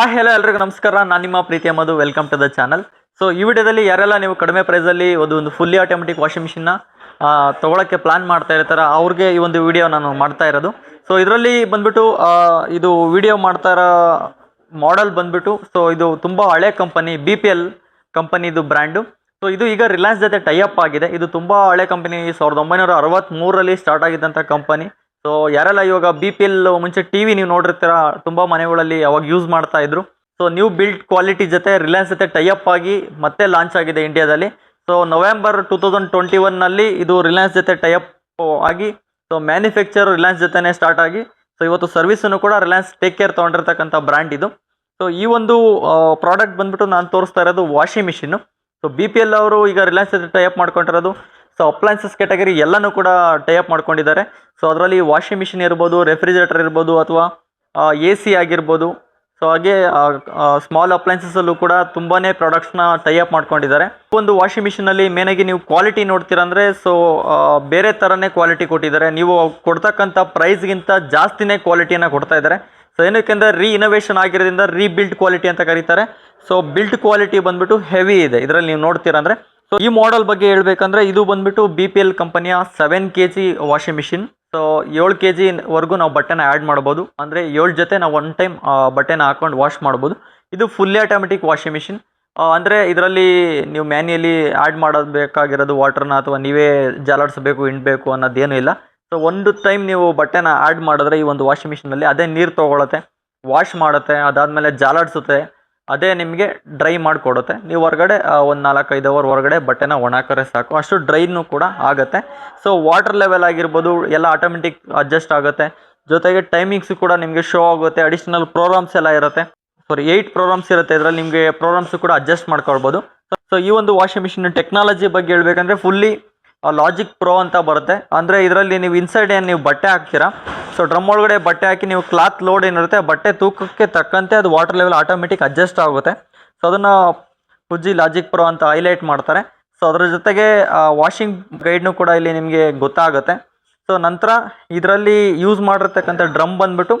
ಆ ಹೆಲೋ ಎಲ್ರಿಗೂ ನಮಸ್ಕಾರ. ನಾನು ನಿಮ್ಮ ಪ್ರೀತಿಯ Madhu. Welcome to the channel so ಈ ವಿಡಿಯೋದಲ್ಲಿ ಯಾರೆಲ್ಲ ನೀವು ಕಡಿಮೆ ಪ್ರೈಸಲ್ಲಿ ಒಂದು ಒಂದು ಫುಲ್ಲಿ ಆಟೋಮೆಟಿಕ್ ವಾಷಿಂಗ್ ಮಿಷಿನ್ನ ತೊಗೊಳಕ್ಕೆ ಪ್ಲಾನ್ ಮಾಡ್ತಾ ಇರ್ತಾರೆ, ಅವ್ರಿಗೆ ಈ ಒಂದು ವಿಡಿಯೋ ನಾನು ಮಾಡ್ತಾ ಇರೋದು. ಸೊ ಇದರಲ್ಲಿ ಬಂದ್ಬಿಟ್ಟು ಇದು ವಿಡಿಯೋ ಮಾಡ್ತಾ ಇರೋ ಮಾಡೆಲ್ ಬಂದ್ಬಿಟ್ಟು ಸೊ ಇದು ತುಂಬ ಹಳೆ ಕಂಪನಿ ಬಿ ಪಿ ಎಲ್ ಕಂಪನಿದು ಬ್ರ್ಯಾಂಡು ಸೊ ಇದು ಈಗ ರಿಲಯನ್ಸ್ ಜೊತೆ ಟೈಅಪ್ ಆಗಿದೆ. ಇದು ತುಂಬ ಹಳೆ ಕಂಪನಿ ಸಾವಿರದ ಒಂಬೈನೂರ ಅರವತ್ತ್ಮೂರರಲ್ಲಿ ಸ್ಟಾರ್ಟ್ ಆಗಿದ್ದಂಥ ಕಂಪನಿ ಸೊ ಯಾರೆಲ್ಲ ಇವಾಗ ಬಿ ಪಿ ಎಲ್ ಮುಂಚೆ ಟಿ ವಿ ನೀವು ನೋಡಿರ್ತೀರ, ತುಂಬ ಮನೆಗಳಲ್ಲಿ ಅವಾಗ ಯೂಸ್ ಮಾಡ್ತಾ ಇದ್ರು. ಸೊ ನ್ಯೂ ಬಿಲ್ಡ್ ಕ್ವಾಲಿಟಿ ಜೊತೆ ರಿಲಯನ್ಸ್ ಜೊತೆ ಟೈಅಪ್ ಆಗಿ ಮತ್ತೆ ಲಾಂಚ್ ಆಗಿದೆ ಇಂಡಿಯಾದಲ್ಲಿ so November two thousand twenty ಒನ್ನಲ್ಲಿ ಇದು ರಿಲಯನ್ಸ್ ಜೊತೆ ಟೈಅಪ್ ಆಗಿ ಸೊ ಮ್ಯಾನುಫ್ಯಾಕ್ಚರ್ ರಿಲಯನ್ಸ್ ಜೊತೆನೇ ಸ್ಟಾರ್ಟ್ ಆಗಿ. ಸೊ ಇವತ್ತು ಸರ್ವಿಸನ್ನು ಕೂಡ ರಿಲಯನ್ಸ್ ಟೇಕ್ ಕೇರ್ ತೊಗೊಂಡಿರ್ತಕ್ಕಂಥ ಬ್ರ್ಯಾಂಡ್ ಇದು. ಸೊ ಈ ಒಂದು ಪ್ರಾಡಕ್ಟ್ ಬಂದ್ಬಿಟ್ಟು ನಾನು ತೋರಿಸ್ತಾ ಇರೋದು washing machine so B P L ಅವರು ಈಗ ರಿಲಯನ್ಸ್ ಜೊತೆ ಟೈಅಪ್ ಮಾಡ್ಕೊಂಡಿರೋದು ಸೊ ಅಪ್ಲೈನ್ಸಸ್ ಕ್ಯಾಟಗರಿ ಎಲ್ಲನೂ ಕೂಡ ಟೈಅಪ್ ಮಾಡ್ಕೊಂಡಿದ್ದಾರೆ. ಸೊ ಅದರಲ್ಲಿ ವಾಷಿಂಗ್ ಮಿಷಿನ್ ಇರ್ಬೋದು ರೆಫ್ರಿಜರೇಟರ್ ಇರ್ಬೋದು ಅಥವಾ ಎ ಸಿ ಆಗಿರ್ಬೋದು. ಸೊ ಹಾಗೆ ಸ್ಮಾಲ್ ಅಪ್ಲೈನ್ಸಸ್ಸಲ್ಲೂ ಕೂಡ ತುಂಬಾ ಪ್ರಾಡಕ್ಟ್ಸ್ನ ಟೈಅಪ್ ಮಾಡ್ಕೊಂಡಿದ್ದಾರೆ. ಒಂದು ವಾಷಿಂಗ್ ಮಿಷಿನಲ್ಲಿ ಮೇನಾಗಿ ನೀವು ಕ್ವಾಲಿಟಿ ನೋಡ್ತೀರಂದರೆ ಸೊ ಬೇರೆ ಥರನೇ ಕ್ವಾಲಿಟಿ ಕೊಟ್ಟಿದ್ದಾರೆ. ನೀವು ಕೊಡ್ತಕ್ಕಂಥ ಪ್ರೈಸ್ಗಿಂತ ಜಾಸ್ತಿನೇ ಕ್ವಾಲಿಟಿಯನ್ನು ಕೊಡ್ತಾ ಇದ್ದಾರೆ. ಸೊ ಏನಕ್ಕೆಂದರೆ ರೀ ಇನೋವೇಷನ್ ಆಗಿರೋದ್ರಿಂದ ರೀಬಿಲ್ಡ್ ಕ್ವಾಲಿಟಿ ಅಂತ ಕರೀತಾರೆ. ಸೊ ಬಿಲ್ಡ್ ಕ್ವಾಲಿಟಿ ಬಂದ್ಬಿಟ್ಟು ಹೆವಿ ಇದೆ. ಇದರಲ್ಲಿ ನೀವು ನೋಡ್ತೀರಾ ಅಂದರೆ ಸೊ ಈ ಮಾಡೆಲ್ ಬಗ್ಗೆ ಹೇಳ್ಬೇಕಂದ್ರೆ ಇದು ಬಂದ್ಬಿಟ್ಟು ಬಿ ಪಿ ಎಲ್ ಕಂಪನಿಯ seven K G washing machine so ಏಳು ಕೆ ನಾವು ಬಟ್ಟೆನ ಆ್ಯಡ್ ಮಾಡ್ಬೋದು. ಅಂದರೆ ಏಳು ಜೊತೆ ನಾವು ಒನ್ ಟೈಮ್ ಬಟ್ಟೆನ ಹಾಕೊಂಡು ವಾಶ್ ಮಾಡ್ಬೋದು. ಇದು ಫುಲ್ಲಿ ಆಟೋಮೆಟಿಕ್ ವಾಷಿಂಗ್ ಮಿಷಿನ್ ಅಂದರೆ ಇದರಲ್ಲಿ ನೀವು ಮ್ಯಾನ್ಯಲಿ ಆ್ಯಡ್ ಮಾಡೋದು ವಾಟರ್ನ ಅಥವಾ ನೀವೇ ಜಾಲಾಡಿಸ್ಬೇಕು, ಹಿಂಡಬೇಕು ಅನ್ನೋದೇನೂ ಇಲ್ಲ. ಸೊ ಒಂದು ಟೈಮ್ ನೀವು ಬಟ್ಟೆನ ಆ್ಯಡ್ ಮಾಡಿದ್ರೆ ಈ ಒಂದು ವಾಷಿಂಗ್ ಮಿಷಿನಲ್ಲಿ ಅದೇ ನೀರು ತೊಗೊಳತ್ತೆ ವಾಶ್ ಮಾಡುತ್ತೆ, ಅದಾದಮೇಲೆ ಜಾಲಾಡಿಸುತ್ತೆ. ಅದೇ ನಿಮಗೆ ಡ್ರೈ ಮಾಡಿಕೊಡುತ್ತೆ. ನೀವು ಹೊರಗಡೆ ಒಂದು ನಾಲ್ಕೈದು ಅವರ್ ಹೊರಗಡೆ ಬಟ್ಟೆನ ಒಣಾಕರೆ ಸಾಕು. ಅಷ್ಟು ಡ್ರೈನೂ ಕೂಡ ಆಗುತ್ತೆ. ಸೊ ವಾಟರ್ ಲೆವೆಲ್ ಆಗಿರ್ಬೋದು, ಎಲ್ಲ ಆಟೋಮೆಟಿಕ್ ಅಡ್ಜಸ್ಟ್ ಆಗುತ್ತೆ. ಜೊತೆಗೆ ಟೈಮಿಂಗ್ಸ್ ಕೂಡ ನಿಮಗೆ ಶೋ ಆಗುತ್ತೆ. ಅಡಿಷ್ನಲ್ ಪ್ರೋಗ್ರಾಮ್ಸ್ ಎಲ್ಲ ಇರುತ್ತೆ. ಸಾರಿ ಏಯ್ಟ್ ಪ್ರೋಗ್ರಾಮ್ಸ್ ಇರುತ್ತೆ. ಇದರಲ್ಲಿ ನಿಮಗೆ ಪ್ರೋಗ್ರಾಮ್ಸ್ ಕೂಡ ಅಡ್ಜಸ್ಟ್ ಮಾಡ್ಕೊಳ್ಬೋದು. ಸೊ ಈ ಒಂದು ವಾಷಿಂಗ್ ಮಿಷಿನ್ ಟೆಕ್ನಾಲಜಿ ಬಗ್ಗೆ ಹೇಳ್ಬೇಕಂದ್ರೆ ಫುಲ್ಲಿ ಲಾಜಿಕ್ ಪ್ರೋ ಅಂತ ಬರುತ್ತೆ. ಅಂದರೆ ಇದರಲ್ಲಿ ನೀವು ಇನ್ಸೈಡ್ ಏನು ನೀವು ಬಟ್ಟೆ ಹಾಕ್ತೀರಾ? ಸೊ ಡ್ರಮ್ ಒಳಗಡೆ ಬಟ್ಟೆ ಹಾಕಿ ನೀವು ಕ್ಲಾತ್ ಲೋಡ್ ಏನಿರುತ್ತೆ, ಬಟ್ಟೆ ತೂಕಕ್ಕೆ ತಕ್ಕಂತೆ ಅದು ವಾಟರ್ ಲೆವೆಲ್ ಆಟೋಮೆಟಿಕ್ ಅಡ್ಜಸ್ಟ್ ಆಗುತ್ತೆ. ಸೊ ಅದನ್ನು ಹುಜಿ ಲಾಜಿಕ್ ಪ್ರೋ ಅಂತ ಹೈಲೈಟ್ ಮಾಡ್ತಾರೆ. ಸೊ ಅದರ ಜೊತೆಗೆ ವಾಷಿಂಗ್ ಗೈಡ್ನು ಕೂಡ ಇಲ್ಲಿ ನಿಮಗೆ ಗೊತ್ತಾಗುತ್ತೆ. ಸೊ ನಂತರ ಇದರಲ್ಲಿ ಯೂಸ್ ಮಾಡಿರ್ತಕ್ಕಂಥ ಡ್ರಮ್ ಬಂದ್ಬಿಟ್ಟು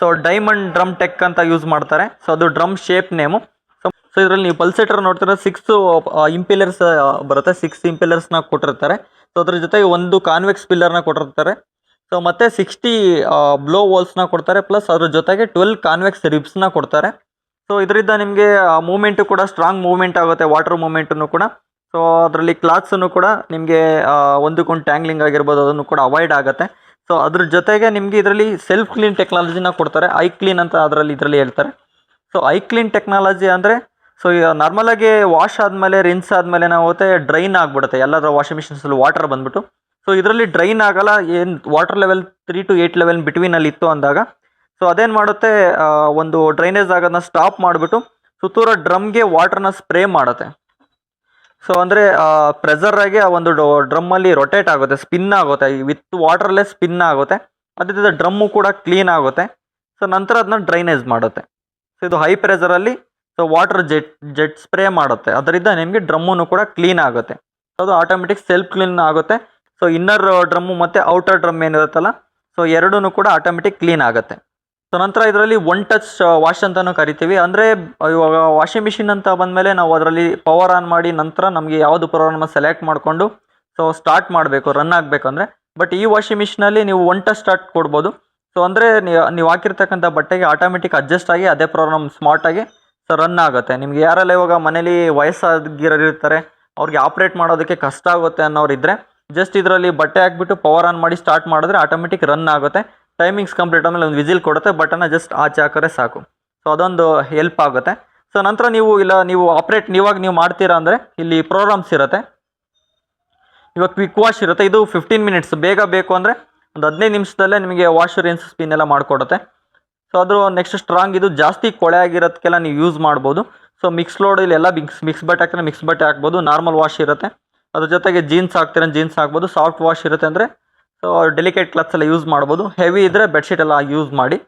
ಸೊ ಡೈಮಂಡ್ ಡ್ರಮ್ ಟೆಕ್ ಅಂತ ಯೂಸ್ ಮಾಡ್ತಾರೆ. ಸೊ ಅದು ಡ್ರಮ್ ಶೇಪ್ ನೇಮು ಸೊ ಇದರಲ್ಲಿ ನೀವು ಪಲ್ಸೇಟರ್ ನೋಡ್ತೀರ ಸಿಕ್ಸ್ ಇಂಪಿಲರ್ಸ್ ಬರುತ್ತೆ. ಸಿಕ್ಸ್ ಇಂಪಿಲರ್ಸ್ನ ಕೊಟ್ಟಿರ್ತಾರೆ. ಸೊ ಅದ್ರ ಜೊತೆಗೆ ಒಂದು ಕಾನ್ವೆಕ್ಸ್ ಪಿಲ್ಲರ್ನ ಕೊಟ್ಟಿರ್ತಾರೆ. ಸೊ ಮತ್ತೆ ಸಿಕ್ಸ್ಟಿ ಬ್ಲೋ ವಾಲ್ಸ್ನ ಕೊಡ್ತಾರೆ. ಪ್ಲಸ್ ಅದ್ರ ಜೊತೆಗೆ ಟ್ವೆಲ್ ಕಾನ್ವೆಕ್ಸ್ ರಿಬ್ಸ್ನ ಕೊಡ್ತಾರೆ. ಸೊ ಇದರಿಂದ ನಿಮಗೆ ಮೂಮೆಂಟು ಕೂಡ ಸ್ಟ್ರಾಂಗ್ ಮೂವ್ಮೆಂಟ್ ಆಗುತ್ತೆ. ವಾಟರ್ ಮೂಮೆಂಟನ್ನು ಕೂಡ. ಸೊ ಅದರಲ್ಲಿ ಕ್ಲಾತ್ಸನ್ನು ಕೂಡ ನಿಮಗೆ ಒಂದಕ್ಕೊಂದು ಟ್ಯಾಂಗ್ಲಿಂಗ್ ಆಗಿರ್ಬೋದು, ಅದನ್ನು ಕೂಡ ಅವಾಯ್ಡ್ ಆಗುತ್ತೆ. ಸೊ ಅದ್ರ ಜೊತೆಗೆ ನಿಮಗೆ ಇದರಲ್ಲಿ ಸೆಲ್ಫ್ ಕ್ಲೀನ್ ಟೆಕ್ನಾಲಜಿನ ಕೊಡ್ತಾರೆ. ಐ ಕ್ಲೀನ್ ಅಂತ ಅದರಲ್ಲಿ ಇದರಲ್ಲಿ ಹೇಳ್ತಾರೆ. ಸೊ ಐ ಕ್ಲೀನ್ ಟೆಕ್ನಾಲಜಿ ಅಂದರೆ ಸೊ ಈಗ ನಾರ್ಮಲಾಗಿ ವಾಶ್ ಆದಮೇಲೆ ರಿನ್ಸ್ ಆದಮೇಲೆ ಏನಾಗುತ್ತೆ ಡ್ರೈನ್ ಆಗಿಬಿಡುತ್ತೆ. ಎಲ್ಲಾದ್ರೂ ವಾಷಿಂಗ್ ಮಿಷಿನ್ಸಲ್ಲಿ ವಾಟರ್ ಬಂದ್ಬಿಟ್ಟು. ಸೊ ಇದರಲ್ಲಿ ಡ್ರೈನ್ ಆಗಲ್ಲ. ಏನು water level three to eight level ಬಿಟ್ವೀನಲ್ಲಿ ಇತ್ತು ಅಂದಾಗ. ಸೊ ಅದೇನು ಮಾಡುತ್ತೆ? ಒಂದು ಡ್ರೈನೇಜ್ ಆಗೋದನ್ನ ಸ್ಟಾಪ್ ಮಾಡಿಬಿಟ್ಟು ಸುತ್ತೂರ ಡ್ರಮ್ಗೆ ವಾಟರ್ನ ಸ್ಪ್ರೇ ಮಾಡುತ್ತೆ. ಸೊ ಅಂದರೆ ಪ್ರೆಸರ್ ಆಗಿ ಆ ಒಂದು ಡ್ರಮ್ಮಲ್ಲಿ ರೊಟೇಟ್ ಆಗುತ್ತೆ ಸ್ಪಿನ್ ಆಗುತ್ತೆ. ವಿತ್ ವಾಟ್ರಲ್ಲೇ ಸ್ಪಿನ್ ಆಗುತ್ತೆ. ಅದರಿಂದ ಡ್ರಮ್ಮು ಕೂಡ ಕ್ಲೀನ್ ಆಗುತ್ತೆ. ಸೊ ನಂತರ ಅದನ್ನ ಡ್ರೈನೇಜ್ ಮಾಡುತ್ತೆ. ಸೊ ಇದು high ಪ್ರೆಸರಲ್ಲಿ so water jet jet spray ಮಾಡುತ್ತೆ. ಅದರಿಂದ ನಿಮಗೆ ಡ್ರಮ್ಮು ಕೂಡ ಕ್ಲೀನ್ ಆಗುತ್ತೆ. ಅದು ಆಟೋಮೆಟಿಕ್ ಸೆಲ್ಫ್ ಕ್ಲೀನ್ ಆಗುತ್ತೆ. ಸೊ ಇನ್ನರ್ ಡ್ರಮ್ಮು ಮತ್ತು ಔಟರ್ ಡ್ರಮ್ ಏನಿರುತ್ತಲ್ಲ ಸೊ ಎರಡೂ ಕೂಡ ಆಟೋಮೆಟಿಕ್ ಕ್ಲೀನ್ ಆಗುತ್ತೆ. ಸೊ ನಂತರ ಇದರಲ್ಲಿ ಒನ್ ಟಚ್ ವಾಶ್ ಅಂತಲೂ ಕರಿತೀವಿ. ಅಂದರೆ ಇವಾಗ ವಾಷಿಂಗ್ ಮಿಷಿನ್ ಅಂತ ಬಂದಮೇಲೆ ನಾವು ಅದರಲ್ಲಿ ಪವರ್ ಆನ್ ಮಾಡಿ ನಂತರ ನಮಗೆ ಯಾವುದು ಪ್ರೋಗ್ರಾಮ್ ಸೆಲೆಕ್ಟ್ ಮಾಡಿಕೊಂಡು ಸೊ ಸ್ಟಾರ್ಟ್ ಮಾಡಬೇಕು ರನ್ ಆಗಬೇಕಂದ್ರೆ ಬಟ್ ಈ ವಾಷಿಂಗ್ ಮಿಷಿನಲ್ಲಿ ನೀವು ಒನ್ ಟಚ್ ಸ್ಟಾರ್ಟ್ ಕೊಡ್ಬೋದು. ಸೊ ಅಂದರೆ ನೀವು ಹಾಕಿರ್ತಕ್ಕಂಥ ಬಟ್ಟೆಗೆ ಆಟೋಮೆಟಿಕ್ ಅಡ್ಜಸ್ಟ್ ಆಗಿ ಅದೇ ಪ್ರೋಗ್ರಾಮ್ ಸ್ಮಾರ್ಟಾಗಿ ಸೊ ರನ್ ಆಗುತ್ತೆ. ನಿಮ್ಗೆ ಯಾರೆಲ್ಲ ಇವಾಗ ಮನೇಲಿ ವಯಸ್ಸಾಗಿರೋರಿರ್ತಾರೆ, ಅವ್ರಿಗೆ ಆಪ್ರೇಟ್ ಮಾಡೋದಕ್ಕೆ ಕಷ್ಟ ಆಗುತ್ತೆ ಅನ್ನೋರು ಇದ್ದರೆ ಜಸ್ಟ್ ಇದರಲ್ಲಿ ಬಟ್ಟೆ ಹಾಕ್ಬಿಟ್ಟು ಪವರ್ ಆನ್ ಮಾಡಿ ಸ್ಟಾರ್ಟ್ ಮಾಡಿದ್ರೆ ಆಟೋಮೆಟಿಕ್ ರನ್ ಆಗುತ್ತೆ. ಟೈಮಿಂಗ್ಸ್ ಕಂಪ್ಲೀಟ್ ಆದಮೇಲೆ ಒಂದು ವಿಸಿಲ್ ಕೊಡುತ್ತೆ, ಬಟನ್ನ ಜಸ್ಟ್ ಆಚೆ ಹಾಕಿದ್ರೆ ಸಾಕು. ಸೊ ಅದೊಂದು ಹೆಲ್ಪ್ ಆಗುತ್ತೆ. ಸೊ ನಂತರ ನೀವು ಇಲ್ಲ, ನೀವು ಆಪ್ರೇಟ್ ನೀವಾಗ ನೀವು ಮಾಡ್ತೀರಾ ಅಂದರೆ, ಇಲ್ಲಿ ಪ್ರೋಗ್ರಾಮ್ಸ್ ಇರುತ್ತೆ. ಇವಾಗ ಕ್ವಿಕ್ ವಾಶ್ ಇರುತ್ತೆ. ಇದು ಫಿಫ್ಟೀನ್ ಮಿನಿಟ್ಸ್ ಬೇಗ ಬೇಕು ಅಂದರೆ ಒಂದು ಹದಿನೈದು ನಿಮಿಷದಲ್ಲೇ ನಿಮಗೆ ವಾಶ್ ರಿನ್ಸ್ ಸ್ಪಿನ್ ಎಲ್ಲ ಮಾಡಿಕೊಡುತ್ತೆ. ಸೊ ಅದು ನೆಕ್ಸ್ಟ್ ಸ್ಟ್ರಾಂಗ್ ಇದು ಜಾಸ್ತಿ ಕೊಳೆ ಆಗಿರೋದಕ್ಕೆಲ್ಲ ನೀವು ಯೂಸ್ ಮಾಡ್ಬೋದು. ಸೊ ಮಿಕ್ಸ್ ಲೋಡ್ ಇಲ್ಲೆಲ್ಲ ಮಿಕ್ಸ್ ಮಿಕ್ಸ್ ಬಟ್ಟೆ ಹಾಕಿದ್ರೆ ಮಿಕ್ಸ್ ಬಟ್ಟೆ ಹಾಕ್ಬೋದು. ನಾರ್ಮಲ್ ವಾಶ್ ಇರುತ್ತೆ. ಅದ್ರ ಜೊತೆಗೆ ಜೀನ್ಸ್ ಹಾಕ್ತೀರ ಜೀನ್ಸ್ ಹಾಕ್ಬೋದು. ಸಾಫ್ಟ್ ವಾಶ್ ಇರುತ್ತೆ ಅಂದರೆ ಸೊ ಡೆಲಿಕೇಟ್ ಕ್ಲತ್ಸ್ ಎಲ್ಲ ಯೂಸ್ ಮಾಡ್ಬೋದು. ಹೆವಿ ಇದ್ದರೆ ಬೆಡ್ಶೀಟ್ ಎಲ್ಲ ಯೂಸ್ ಮಾಡಿ.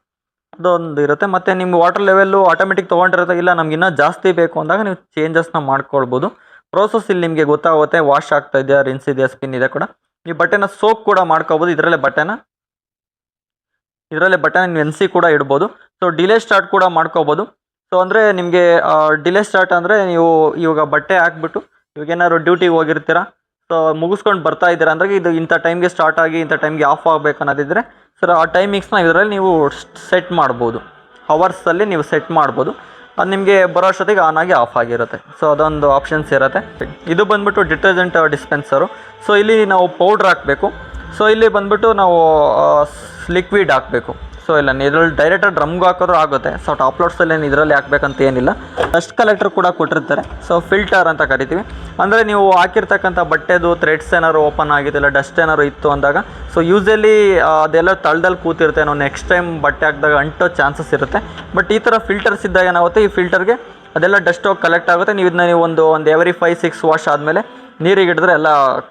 ಅದೊಂದು ಇರುತ್ತೆ. ಮತ್ತು ನಿಮ್ಮ ವಾಟರ್ ಲೆವೆಲ್ಲು ಆಟೋಮೆಟಿಕ್ ತೊಗೊಂಡಿರುತ್ತೆ. ಇಲ್ಲ, ನಮ್ಗೆ ಇನ್ನೂ ಜಾಸ್ತಿ ಬೇಕು ಅಂದಾಗ ನೀವು ಚೇಂಜಸ್ನ ಮಾಡ್ಕೊಳ್ಬೋದು. ಪ್ರೋಸೆಸ್ ಇಲ್ಲಿ ನಿಮಗೆ ಗೊತ್ತಾಗುತ್ತೆ. ವಾಶ್ ಆಗ್ತಾ ಇದೆಯಾ ರಿನ್ಸ್ ಇದೆಯಾ ಸ್ಪಿನ್ ಇದೆ ಕೂಡ. ನೀವು ಬಟ್ಟೆನ ಸೋಪ್ ಕೂಡ ಮಾಡ್ಕೋಬೋದು ಇದರಲ್ಲೇ ಬಟ್ಟೆನ ಇದರಲ್ಲೇ ಬಟನ್ ನೆನೆಸಿ ಕೂಡ ಇಡ್ಬೋದು. ಸೊ ಡಿಲೇ ಸ್ಟಾರ್ಟ್ ಕೂಡ ಮಾಡ್ಕೋಬೋದು. ಸೊ ಅಂದರೆ ನಿಮಗೆ ಡಿಲೇ ಸ್ಟಾರ್ಟ್ ಅಂದರೆ ನೀವು ಇವಾಗ ಬಟ್ಟೆ ಹಾಕ್ಬಿಟ್ಟು ಇವಾಗ ಏನಾದ್ರು ಡ್ಯೂಟಿಗೆ ಹೋಗಿರ್ತೀರಾ. ಸೊ ಮುಗಿಸ್ಕೊಂಡು ಬರ್ತಾ ಇದ್ದೀರಾ ಅಂದರೆ ಇದು ಇಂಥ ಟೈಮ್ಗೆ ಸ್ಟಾರ್ಟ್ ಆಗಿ ಇಂಥ ಟೈಮ್ಗೆ ಆಫ್ ಆಗಬೇಕು ಅನ್ನೋದಿದ್ರೆ ಸರ್ ಆ ಟೈಮಿಂಗ್ಸ್ನ ಇದರಲ್ಲಿ ನೀವು ಸೆಟ್ ಮಾಡ್ಬೋದು. ಅವರ್ಸಲ್ಲಿ ನೀವು ಸೆಟ್ ಮಾಡ್ಬೋದು. ಅದು ನಿಮಗೆ ಬರೋ ಅಷ್ಟೊತ್ತಿಗೆ ಆನ್ ಆಗಿ ಆಫ್ ಆಗಿರುತ್ತೆ. ಸೊ ಅದೊಂದು ಆಪ್ಷನ್ಸ್ ಇರುತ್ತೆ. ಇದು ಬಂದ್ಬಿಟ್ಟು ಡಿಟರ್ಜೆಂಟ್ ಡಿಸ್ಪೆನ್ಸರು ಸೊ ಇಲ್ಲಿ ನಾವು ಪೌಡ್ರ್ ಹಾಕಬೇಕು. ಸೊ ಇಲ್ಲಿ ಬಂದ್ಬಿಟ್ಟು ನಾವು ಲಿಕ್ವಿಡ್ ಹಾಕಬೇಕು. ಸೊ ಇಲ್ಲ, ಇದರಲ್ಲಿ ಡೈರೆಕ್ಟಾಗಿ ಡ್ರಮ್ಗೆ ಹಾಕಿದ್ರು ಆಗುತ್ತೆ. ಸೊ ಟಾಪ್ ಲೋಡ್ಸಲ್ಲಿ ಏನು ಇದರಲ್ಲಿ ಹಾಕಬೇಕಂತ ಏನಿಲ್ಲ. ಡಸ್ಟ್ ಕಲೆಕ್ಟರ್ ಕೂಡ ಕೊಟ್ಟಿರ್ತಾರೆ. ಸೊ ಫಿಲ್ಟರ್ ಅಂತ ಕರಿತೀವಿ. ಅಂದರೆ ನೀವು ಹಾಕಿರ್ತಕ್ಕಂಥ ಬಟ್ಟೆದು ಥ್ರೆಡ್ಸ್ ಏನಾದ್ರು ಓಪನ್ ಆಗಿದ್ದಿಲ್ಲ ಡಸ್ಟ್ ಏನಾದ್ರು ಇತ್ತು ಅಂದಾಗ ಸೊ ಯೂಸಲಿ ಅದೆಲ್ಲ ತಳ್ದಲ್ಲಿ ಕೂತಿರುತ್ತೆ. ನಾವು ನೆಕ್ಸ್ಟ್ ಟೈಮ್ ಬಟ್ಟೆ ಹಾಕಿದಾಗ ಅಂಟೋ ಚಾನ್ಸಸ್ ಇರುತ್ತೆ. ಬಟ್ ಈ ಥರ ಫಿಲ್ಟರ್ಸ್ ಇದ್ದಾಗ ಏನಾಗುತ್ತೆ, ಈ ಫಿಲ್ಟರ್ಗೆ ಅದೆಲ್ಲ ಡಸ್ಟ್ ಹೋಗಿ ಕಲೆಕ್ಟ್ ಆಗುತ್ತೆ. ನೀವು ಇದನ್ನ ನೀವು ಒಂದು ಒಂದು ಎವ್ರಿ ಫೈವ್ ಸಿಕ್ಸ್ ವಾಶ್ ಆದಮೇಲೆ ನೀರಿಗೆ ಹಿಡಿದ್ರೆ ಎಲ್ಲ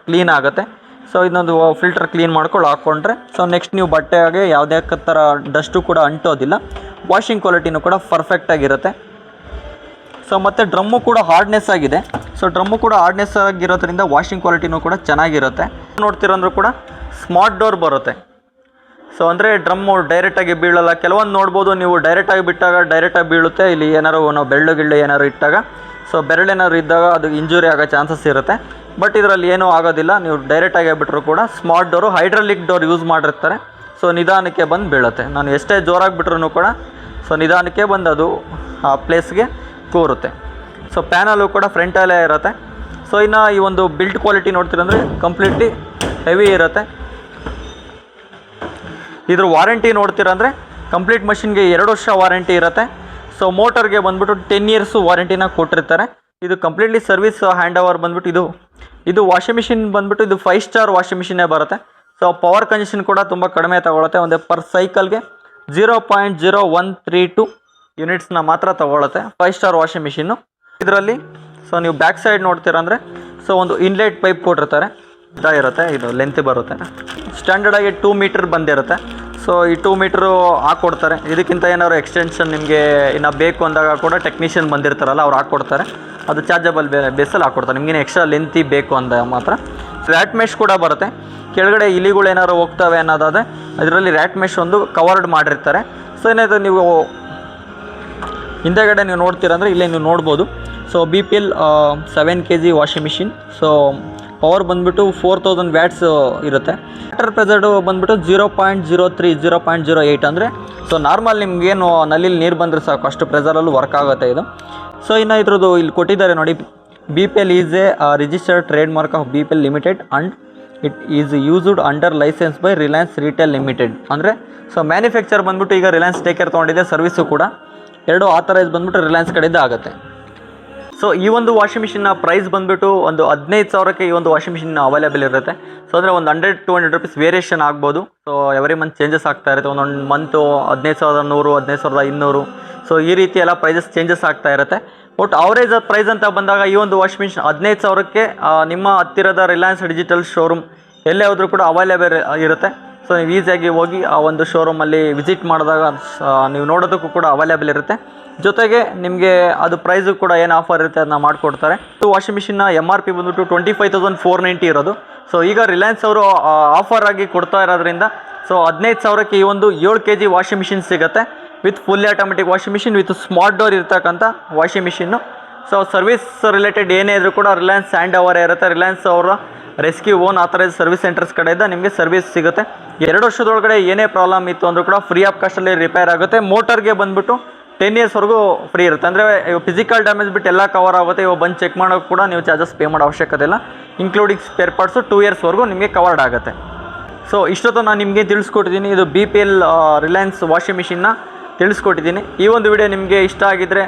ಕ್ಲೀನ್ ಆಗುತ್ತೆ. ಸೊ ಇದೊಂದು ಫಿಲ್ಟರ್ ಕ್ಲೀನ್ ಮಾಡ್ಕೊಂಡು ಹಾಕ್ಕೊಂಡ್ರೆ ಸೊ ನೆಕ್ಸ್ಟ್ ನೀವು ಬಟ್ಟೆಗೆ ಯಾವುದೇ ಥರ ಡಸ್ಟು ಕೂಡ ಅಂಟೋದಿಲ್ಲ. ವಾಷಿಂಗ್ ಕ್ವಾಲಿಟಿನೂ ಕೂಡ ಪರ್ಫೆಕ್ಟಾಗಿರುತ್ತೆ ಸೊ ಮತ್ತು ಡ್ರಮ್ಮು ಕೂಡ ಹಾರ್ಡ್ನೆಸ್ ಆಗಿದೆ. ಸೊ ಡ್ರಮ್ಮು ಕೂಡ ಹಾರ್ಡ್ನೆಸ್ ಆಗಿರೋದ್ರಿಂದ ವಾಷಿಂಗ್ ಕ್ವಾಲಿಟಿನೂ ಕೂಡ ಚೆನ್ನಾಗಿರುತ್ತೆ. ನೋಡ್ತಿರಂದ್ರೂ ಕೂಡ ಸ್ಮಾರ್ಟ್ ಡೋರ್ ಬರುತ್ತೆ. ಸೊ ಅಂದರೆ ಡ್ರಮ್ಮು ಡೈರೆಕ್ಟಾಗಿ ಬೀಳಲ್ಲ. ಕೆಲವೊಂದು ನೋಡ್ಬೋದು, ನೀವು ಡೈರೆಕ್ಟಾಗಿ ಬಿಟ್ಟಾಗ ಡೈರೆಕ್ಟಾಗಿ ಬೀಳುತ್ತೆ. ಇಲ್ಲಿ ಏನಾರು ನಾವು ಬೆಳ್ಳು ಗಿಳ್ಳು ಏನಾರು ಇಟ್ಟಾಗ. ಸೊ ಬೆರಳೇನಾದ್ರು ಇದ್ದಾಗ ಅದು ಇಂಜುರಿ ಆಗೋ ಚಾನ್ಸಸ್ ಇರುತ್ತೆ. ಬಟ್ ಇದರಲ್ಲಿ ಏನೂ ಆಗೋದಿಲ್ಲ. ನೀವು ಡೈರೆಕ್ಟಾಗಿ ಬಿಟ್ಟರು ಕೂಡ smart door hydraulic door use ಮಾಡಿರ್ತಾರೆ. ಸೊ ನಿಧಾನಕ್ಕೆ ಬಂದು ಬೀಳುತ್ತೆ. ನಾನು ಎಷ್ಟೇ ಜೋರಾಗಿ ಬಿಟ್ರೂ ಕೂಡ ಸೊ ನಿಧಾನಕ್ಕೆ ಬಂದು ಅದು, ಆ ಪ್ಲೇಸ್ಗೆ ಕೂರುತ್ತೆ. ಸೊ ಪ್ಯಾನಲು ಕೂಡ ಫ್ರಂಟಲ್ಲೇ ಇರುತ್ತೆ. ಸೊ ಇನ್ನು ಈ ಒಂದು ಬಿಲ್ಟ್ ಕ್ವಾಲಿಟಿ ನೋಡ್ತೀರಂದರೆ ಕಂಪ್ಲೀಟ್ಲಿ ಹೆವಿ ಇರುತ್ತೆ. ಇದ್ರ ವಾರಂಟಿ ನೋಡ್ತೀರಂದರೆ ಕಂಪ್ಲೀಟ್ ಮಷಿನ್ಗೆ ಎರಡು ವರ್ಷ ವಾರಂಟಿ ಇರುತ್ತೆ. ಸೊ ಮೋಟರ್ಗೆ ಬಂದ್ಬಿಟ್ಟು ಟೆನ್ ಇಯರ್ಸು ವಾರಂಟಿನ ಕೊಟ್ಟಿರ್ತಾರೆ. ಇದು ಕಂಪ್ಲೀಟ್ಲಿ ಸರ್ವಿಸ್ ಹ್ಯಾಂಡ್ ಓವರ್ ಬಂದ್ಬಿಟ್ಟು ಇದು ಇದು ವಾಷಿಂಗ್ ಮಿಷಿನ್ ಬಂದ್ಬಿಟ್ಟು ಇದು ಫೈವ್ ಸ್ಟಾರ್ ವಾಷಿಂಗ್ ಮಿಷಿನೇ ಬರುತ್ತೆ. ಸೊ ಪವರ್ ಕಂಜೆಷನ್ ಕೂಡ ತುಂಬ ಕಡಿಮೆ ತಗೊಳುತ್ತೆ. ಒಂದು per ಸೈಕಲ್ಗೆ zero point zero one three two ಯೂನಿಟ್ಸ್ನ ಮಾತ್ರ ತಗೊಳುತ್ತೆ ಫೈವ್ ಸ್ಟಾರ್ ವಾಷಿಂಗ್ ಮಿಷಿನ್ನು ಇದರಲ್ಲಿ ಸೊ ನೀವು ಬ್ಯಾಕ್ ಸೈಡ್ ನೋಡ್ತೀರಂದರೆ ಸೊ ಒಂದು ಇನ್ಲೆಟ್ ಪೈಪ್ ಕೊಟ್ಟಿರ್ತಾರೆ. ಇರುತ್ತೆ, ಇದು ಲೆಂತ್ ಬರುತ್ತೆ. ಸ್ಟ್ಯಾಂಡರ್ಡ್ ಆಗಿ ಟೂ ಮೀಟರ್ ಬಂದಿರುತ್ತೆ. ಸೊ ಈ ಟೂ ಮೀಟ್ರು ಹಾಕ್ಕೊಡ್ತಾರೆ ಇದಕ್ಕಿಂತ ಏನಾದ್ರು ಎಕ್ಸ್ಟೆನ್ಷನ್ ನಿಮಗೆ ಇನ್ನು ಬೇಕು ಅಂದಾಗ ಕೂಡ ಟೆಕ್ನಿಷಿಯನ್ ಬಂದಿರ್ತಾರಲ್ಲ, ಅವ್ರು ಹಾಕ್ಕೊಡ್ತಾರೆ ಅದು ಚಾರ್ಜಬಲ್ ಬೇರೆ ಬೇಸಲ್ಲಿ ಹಾಕ್ಕೊಡ್ತಾರೆ ನಿಮ್ಗೇನು ಎಕ್ಸ್ಟ್ರಾ ಲೆಂತಿ ಬೇಕು ಅಂದ ಮಾತ್ರ. ರ್ಯಾಟ್ ಮೆಶ್ ಕೂಡ ಬರುತ್ತೆ. ಕೆಳಗಡೆ ಇಲಿಗಳು ಏನಾದ್ರು ಹೋಗ್ತವೆ ಅನ್ನೋದಾದರೆ ಅದರಲ್ಲಿ ರ್ಯಾಟ್ ಮೆಶ್ ಒಂದು ಕವರ್ಡ್ ಮಾಡಿರ್ತಾರೆ. ಸೊ ಏನಾಯ್ತು ನೀವು ಹಿಂದೆಗಡೆ ನೀವು ನೋಡ್ತೀರಂದರೆ ಇಲ್ಲೇ ನೀವು ನೋಡ್ಬೋದು. So B P L seven K G washing machine so power ಬಂದುಬಿಟ್ಟು ಫೋರ್ ತೌಸಂಡ್ ವ್ಯಾಟ್ಸ್ ಇರುತ್ತೆ. ವಾಟರ್ ಪ್ರೆಸರ್ಡು ಬಂದುಬಿಟ್ಟು zero point zero three zero point zero eight ಅಂದರೆ ಸೊ ನಾರ್ಮಲ್ ನಿಮಗೇನು ನಲ್ಲಿ ನೀರು ಬಂದರೆ ಸಾಕು. ಅಷ್ಟು ಪ್ರೆಸರಲ್ಲೂ ವರ್ಕ್ ಆಗುತ್ತೆ ಇದು. ಸೊ ಇನ್ನು ಇದ್ರದ್ದು ಇಲ್ಲಿ ಕೊಟ್ಟಿದ್ದಾರೆ ನೋಡಿ. B P L is a registered trade mark of B P L limited and it is used under license by Reliance retail limited ಅಂದರೆ ಸೊ ಮ್ಯಾನುಫ್ಯಾಕ್ಚರ್ ಬಂದ್ಬಿಟ್ಟು ಈಗ ರಿಲಯನ್ಸ್ ಟೇಕರ್ ಕೇರ್ ತೊಗೊಂಡಿದೆ ಸರ್ವಿಸು ಕೂಡ. ಎರಡು ಆಥರೈಸ್ ಬಂದ್ಬಿಟ್ಟು ರಿಲಯನ್ಸ್ ಕಡೆಯಿಂದ ಆಗುತ್ತೆ. ಸೊ ಈ ಒಂದು ವಾಷಿಂಗ್ ಮಿಷಿನ್ನ ಪ್ರೈಸ್ ಬಂದುಬಿಟ್ಟು ಒಂದು ಹದಿನೈದು ಸಾವಿರಕ್ಕೆ ಈ ಒಂದು ವಾಷಿಂಗ್ ಮಿಷಿನ್ ಅವೈಲೇಬಲ್ ಇರುತ್ತೆ. ಸೊ ಅಂದರೆ ಒಂದು hundred two hundred rupees variation ಆಗ್ಬೋದು. ಸೊ ಎವ್ರಿ ಮಂತ್ ಚೇಂಜಸ್ ಆಗ್ತಾ ಇರುತ್ತೆ. ಒಂದೊಂದು ಮಂತು ಹದಿನೈದು ಸಾವಿರದ ನೂರು, ಹದಿನೈದು ಸಾವಿರದ ಇನ್ನೂರು. ಸೊ ಈ ರೀತಿ ಎಲ್ಲ ಪ್ರೈಸಸ್ ಚೇಂಜಸ್ ಆಗ್ತಾ ಇರುತ್ತೆ. ಬಟ್ ಅವರೇಜ್ ಪ್ರೈಸ್ ಅಂತ ಬಂದಾಗ ಈ ಒಂದು ವಾಷಿಂಗ್ ಮಿಷಿನ್ ಹದಿನೈದು ಸಾವಿರಕ್ಕೆ ನಿಮ್ಮ ಹತ್ತಿರದ ರಿಲಯನ್ಸ್ ಡಿಜಿಟಲ್ ಶೋರೂಮ್ ಎಲ್ಲೇ ಹೋದರೂ ಕೂಡ ಅವೈಲೇಬಲ್ ಇರುತ್ತೆ. ಸೊ ನೀವು ಈಸಿಯಾಗಿ ಹೋಗಿ ಆ ಒಂದು ಶೋರೂಮಲ್ಲಿ ವಿಸಿಟ್ ಮಾಡಿದಾಗ ನೀವು ನೋಡೋದಕ್ಕೂ ಕೂಡ ಅವೈಲೇಬಲ್ ಇರುತ್ತೆ. ಜೊತೆಗೆ ನಿಮಗೆ ಅದು ಪ್ರೈಸು ಕೂಡ ಏನು ಆಫರ್ ಇರುತ್ತೆ ಅದನ್ನ ಮಾಡಿಕೊಡ್ತಾರೆ. ವಾಷಿಂಗ್ ಮಿಷಿನ್ನ ಎಂ ಆರ್ ಪಿ ಬಂದ್ಬಿಟ್ಟು twenty five thousand four ninety ಇರೋದು. ಸೊ ಈಗ ರಿಲಯನ್ಸ್ ಅವರು ಆಫರ್ ಆಗಿ ಕೊಡ್ತಾ ಇರೋದ್ರಿಂದ ಸೊ ಹದಿನೈದು ಸಾವಿರಕ್ಕೆ ಈ ಒಂದು ಏಳು ಕೆ ಜಿ ವಾಷಿಂಗ್ ಮಿಷಿನ್ ಸಿಗುತ್ತೆ. With fully automatic washing machine with smart door ಇರ್ತಕ್ಕಂಥ washing machine so service related ಏನೇ ಇದ್ರೂ ಕೂಡ ರಿಲಯನ್ಸ್ ಹ್ಯಾಂಡ್ ಓವರ್ ಇರುತ್ತೆ. ರಿಲಯನ್ಸ್ ಅವರ ResQ own authorise service centres ಕಡೆಯಿಂದ ನಿಮಗೆ ಸರ್ವಿಸ್ ಸಿಗುತ್ತೆ. ಎರಡು ವರ್ಷದೊಳಗಡೆ ಏನೇ ಪ್ರಾಬ್ಲಮ್ ಇತ್ತು ಅಂದರೂ ಕೂಡ ಫ್ರೀ ಆಫ್ ಕಾಸ್ಟಲ್ಲಿ ರಿಪೇರ್ ಆಗುತ್ತೆ. ಮೋಟರ್ಗೆ ಬಂದ್ಬಿಟ್ಟು ಟೆನ್ ಇಯರ್ಸ್ವರೆಗೂ ಫ್ರೀ ಇರುತ್ತೆ. ಅಂದರೆ ಫಿಸಿಕಲ್ ಡ್ಯಾಮೇಜ್ ಬಿಟ್ಟು ಎಲ್ಲ ಕವರ್ ಆಗುತ್ತೆ. ಇವಾಗ ಬಂದು ಚೆಕ್ ಮಾಡೋಕೆ ಕೂಡ ನೀವು ಚಾರ್ಜಸ್ ಪೇ ಮಾಡೋ ಅವಶ್ಯಕತೆ ಇಲ್ಲ. ಇನ್ಕ್ಲೂಡಿಂಗ್ ಸ್ಪೇರ್ ಪಾರ್ಟ್ಸು ಟೂ ಇಯರ್ಸ್ವರೆಗೂ ನಿಮಗೆ ಕವರ್ಡ್ ಆಗುತ್ತೆ. ಸೊ ಇಷ್ಟೊತ್ತು ನಾನು ನಿಮಗೆ ತಿಳಿಸ್ಕೊಟ್ಟಿದ್ದೀನಿ ಇದು B P L Reliance washing ಮಿಷಿನ್ನ ತಿಳಿಸ್ಕೊಟ್ಟಿದ್ದೀನಿ ಈ ಒಂದು ವಿಡಿಯೋ ನಿಮಗೆ ಇಷ್ಟ ಆಗಿದ್ದರೆ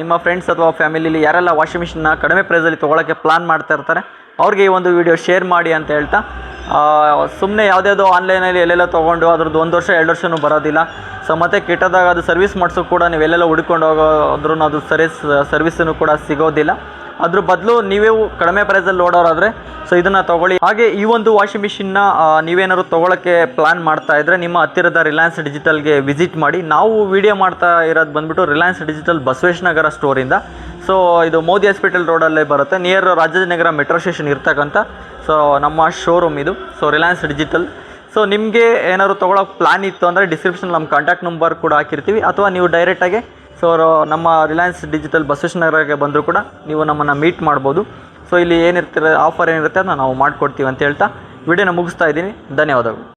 ನಿಮ್ಮ ಫ್ರೆಂಡ್ಸ್ ಅಥವಾ ಫ್ಯಾಮಿಲಿಲಿ ಯಾರೆಲ್ಲ ವಾಷಿಂಗ್ ಮಿಷಿನ್ನ ಕಡಿಮೆ ಪ್ರೈಸಲ್ಲಿ ತೊಗೊಳಕ್ಕೆ ಪ್ಲಾನ್ ಮಾಡ್ತಾ ಇರ್ತಾರೆ, ಅವ್ರಿಗೆ ಈ ಒಂದು ವಿಡಿಯೋ ಶೇರ್ ಮಾಡಿ ಅಂತ ಹೇಳ್ತಾ ಸುಮ್ಮನೆ ಯಾವುದ್ಯಾವುದೋ ಆನ್ಲೈನಲ್ಲಿ ಎಲ್ಲೆಲ್ಲ ತೊಗೊಂಡು ಅದ್ರದ್ದು ಒಂದು ವರ್ಷ, ಎರಡು ವರ್ಷವೂ ಬರೋದಿಲ್ಲ. ಸೊ ಮತ್ತೆ ಕೆಟ್ಟದಾಗ ಅದು ಸರ್ವಿಸ್ ಮಾಡಿಸೋಕೆ ಕೂಡ ನೀವು ಎಲ್ಲೆಲ್ಲ ಹುಡ್ಕೊಂಡು ಹೋಗೋದ್ರೂ ಅದು ಸರ್ವಿಸ್ ಸರ್ವಿಸನ್ನು ಕೂಡ ಸಿಗೋದಿಲ್ಲ. ಅದ್ರ ಬದಲು ನೀವೇ ಕಡಿಮೆ ಪ್ರೈಸಲ್ಲಿ ನೋಡೋರಾದರೆ ಸೊ ಇದನ್ನು ತೊಗೊಳ್ಳಿ. ಹಾಗೆ ಈ ಒಂದು ವಾಷಿಂಗ್ ಮಿಷಿನ್ನ ನೀವೇನಾದ್ರು ತೊಗೊಳಕ್ಕೆ ಪ್ಲಾನ್ ಮಾಡ್ತಾ ಇದ್ದರೆ ನಿಮ್ಮ ಹತ್ತಿರದ ರಿಲಯನ್ಸ್ ಡಿಜಿಟಲ್ಗೆ ವಿಸಿಟ್ ಮಾಡಿ. ನಾವು ವಿಡಿಯೋ ಮಾಡ್ತಾ ಇರೋದು ಬಂದ್ಬಿಟ್ಟು ರಿಲಯನ್ಸ್ ಡಿಜಿಟಲ್ ಬಸವೇಶ್ ನಗರ ಸ್ಟೋರಿಂದ ಸೊ ಇದು ಮೋದಿ ಹಾಸ್ಪಿಟಲ್ ರೋಡಲ್ಲೇ ಬರುತ್ತೆ. ನಿಯರ್ ರಾಜಾಜಿನಗರ ಮೆಟ್ರೋ ಸ್ಟೇಷನ್ ಇರ್ತಕ್ಕಂಥ ಸೊ ನಮ್ಮ ಶೋರೂಮ್ ಇದು. ಸೊ ರಿಲಯನ್ಸ್ ಡಿಜಿಟಲ್ ಸೊ ನಿಮಗೆ ಏನಾದ್ರು ತೊಗೊಳೋ ಪ್ಲಾನ್ ಇತ್ತು ಅಂದರೆ ಡಿಸ್ಕ್ರಿಪ್ಷನ್ ನಮ್ಮ ಕಾಂಟ್ಯಾಕ್ಟ್ ನಂಬರ್ ಕೂಡ ಹಾಕಿರ್ತೀವಿ. ಅಥವಾ ನೀವು ಡೈರೆಕ್ಟಾಗಿ ಸೊ ನಮ್ಮ ರಿಲಯನ್ಸ್ ಡಿಜಿಟಲ್ ಬಸವೇಶ್ವರ ನಗರಕ್ಕೆ ಬಂದರೂ ಕೂಡ ನೀವು ನಮ್ಮನ್ನು ಮೀಟ್ ಮಾಡ್ಬೋದು. ಸೊ ಇಲ್ಲಿ ಏನಿರ್ತೀರ ಆಫರ್ ಏನಿರುತ್ತೆ ಅದನ್ನ ನಾವು ಮಾಡಿಕೊಡ್ತೀವಿ ಅಂತ ಹೇಳ್ತಾ ವಿಡಿಯೋನ ಮುಗಿಸ್ತಾ ಇದ್ದೀನಿ. ಧನ್ಯವಾದಗಳು.